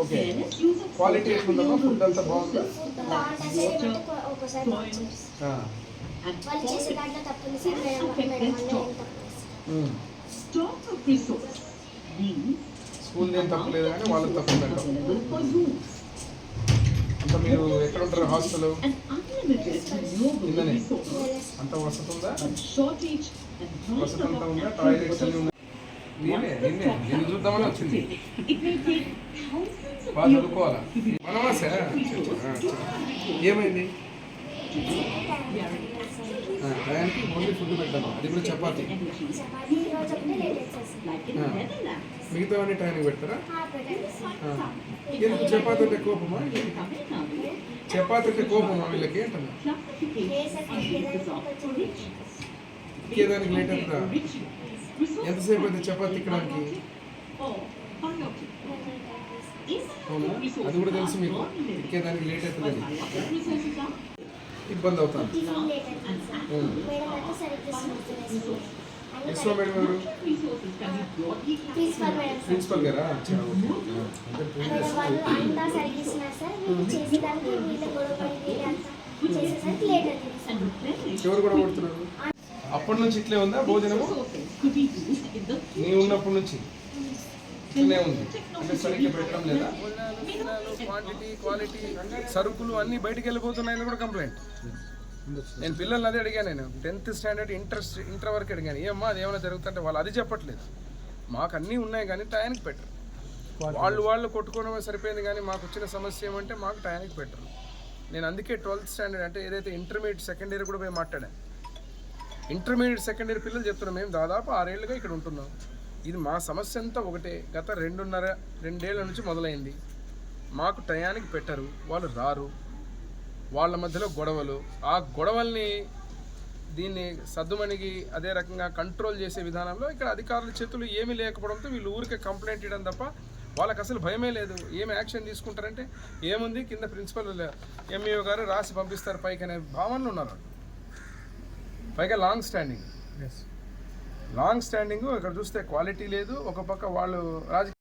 Okay. Quality ఎట్లుందమ్మా food అంతా బాగుందా? Sir ఏమంటే కొ- ఒక్కోసారి బాగా చేయరు సార్. ఆ. వాళ్ళు చేసే దాంట్లో తప్పుంది సార్ మేడం మేడం వల్ల ఏం తప్పలేదు sir um. Stock of resource means school ఏం తప్పు లేదు కానీ వాళ్ళకి తప్పు ఉందంటావు available for you. అంత మీరు ఎక్కడ ఉంటారు హాస్టల్ ఇందనే. అంత వసతి ఉందా వసతి అంతా ఉందా టాయిలెట్స్ అన్ని ఉన్నాయి నేనే నేనే నేను చూద్దామని వచ్చింది బాగా years. చదువుకోవాలా మనమా సార్ ఏమైంది? టయానికి ఓన్లీ ఫుడ్ పెట్టాము అది కూడా చపాతి. అవుతుంది. మిగతా అన్ని టయానికి పెడతారా. ఎందుకు చపాతి అంటే కోపమా చపాతి అంటే కోపమా వీళ్ళకి అంటున్నా. ఇంకేదానికి లేట్ అవుతుందా? ఎంతసేపు అయితే చపాతి తిక్కడానికి అది కూడా తెలుసు మీకు. ఇంకేదానికి లేట్ అవుతుందని. are ఇబ్బంది అన్ని ఎస్ఓ మేడం గారు ప్రిన్సిపల్ మేడం సార్. ప్రిన్సిపల్ గారా? replenish ఎవరు కూడా కొడుతున్నారు అప్పటి నుంచి ఇట్లే ఉందా భోజనము? Resources could be used in the నీ ఉన్నప్పటి నుంచి. ఇట్లనే ఉంది. అంటే సరిగ్గా పెట్టడం లేదా? క్వాంటిటీ క్వాలిటీ సరుకులు అన్ని బయటికి వెళ్ళిపోతున్నాయని కూడా కంప్లైంట్ నేను పిల్లల్ని అదే అడిగాను నేను. టెన్త్ స్టాండర్డ్ ఇంటర్ ఇంటర్ వరకు అడిగాను. ఏమ్మా అది ఏమైనా జరుగుతుంటే వాళ్ళు అది చెప్పట్లేదు. మాకు అన్నీ ఉన్నాయి కానీ టయానికి పెట్టరు. వాళ్ళు వాళ్ళు కొట్టుకోవడమే సరిపోయింది కానీ మాకు వచ్చిన సమస్య ఏమంటే మాకు టయానికి పెట్టరు. నేను అందుకే ట్వెల్త్ స్టాండర్డ్ అంటే ఏదైతే ఇంటర్మీడియట్ సెకండ్ ఇయర్ కూడా పోయి మాట్లాడాను. ఇంటర్మీడియట్ సెకండ్ ఇయర్ పిల్లలు చెప్తున్నాం మేము దాదాపు ఆరేళ్ళుగా ఇక్కడ ఉంటున్నాం. ఇది మా సమస్య అంతా ఒకటే. గత రెండున్నర రెండేళ్ళ నుంచి మొదలైంది. మాకు టయానికి పెట్టరు. వాళ్ళు రారు. వాళ్ళ మధ్యలో గొడవలు. ఆ గొడవల్ని దీన్ని సద్దుమణిగి అదే రకంగా కంట్రోల్ చేసే విధానంలో ఇక్కడ అధికారుల చేతులు ఏమీ లేకపోవడంతో వీళ్ళు ఊరికే కంప్లైంట్ ఇవ్వడం తప్ప వాళ్ళకి అసలు భయమే లేదు. ఏమి యాక్షన్ తీసుకుంటారంటే ఏముంది? కింద ప్రిన్సిపల్ ఎంఈఓ గారు రాసి పంపిస్తారు. పైకి అనే భావనలు ఉన్నారు పైగా లాంగ్ స్టాండింగ్ లాంగ్ స్టాండింగ్ ఇక్కడ చూస్తే క్వాలిటీ లేదు. ఒక పక్క వాళ్ళు రాజకీయ